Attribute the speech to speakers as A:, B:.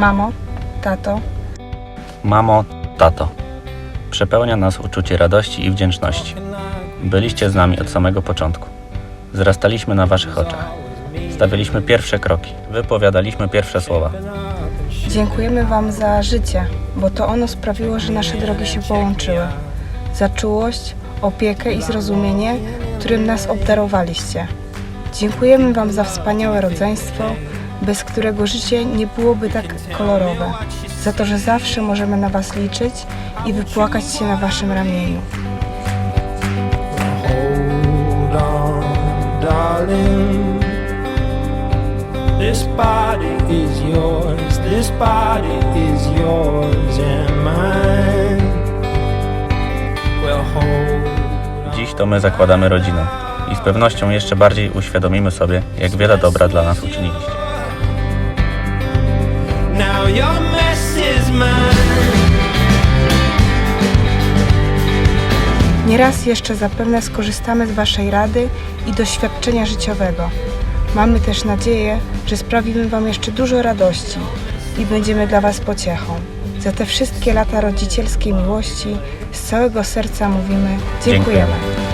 A: Mamo, tato,
B: Mamo, tato, przepełnia nas uczucie radości i wdzięczności. Byliście z nami od samego początku. Wzrastaliśmy na waszych oczach. Stawialiśmy pierwsze kroki, wypowiadaliśmy pierwsze słowa.
A: dziękujemy Wam za życie, bo to ono sprawiło, że nasze drogi się połączyły. Za czułość, opiekę i zrozumienie, którym nas obdarowaliście. Dziękujemy Wam za wspaniałe rodzeństwo, bez którego życie nie byłoby tak kolorowe. Za to, że zawsze możemy na Was liczyć i wypłakać się na Waszym ramieniu.
C: Hold on, darling. This body is yours, this body is yours and mine. Well, hold
B: Dziś to my zakładamy rodzinę i z pewnością jeszcze bardziej uświadomimy sobie, jak wiele dobra dla nas uczyniliście.
C: Your mess is mine.
A: Nieraz jeszcze zapewne skorzystamy z Waszej rady i doświadczenia życiowego. Mamy też nadzieję, że sprawimy Wam jeszcze dużo radości i będziemy dla Was pociechą. Za te wszystkie lata rodzicielskiej miłości z całego serca mówimy dziękujemy.
B: Dziękujemy.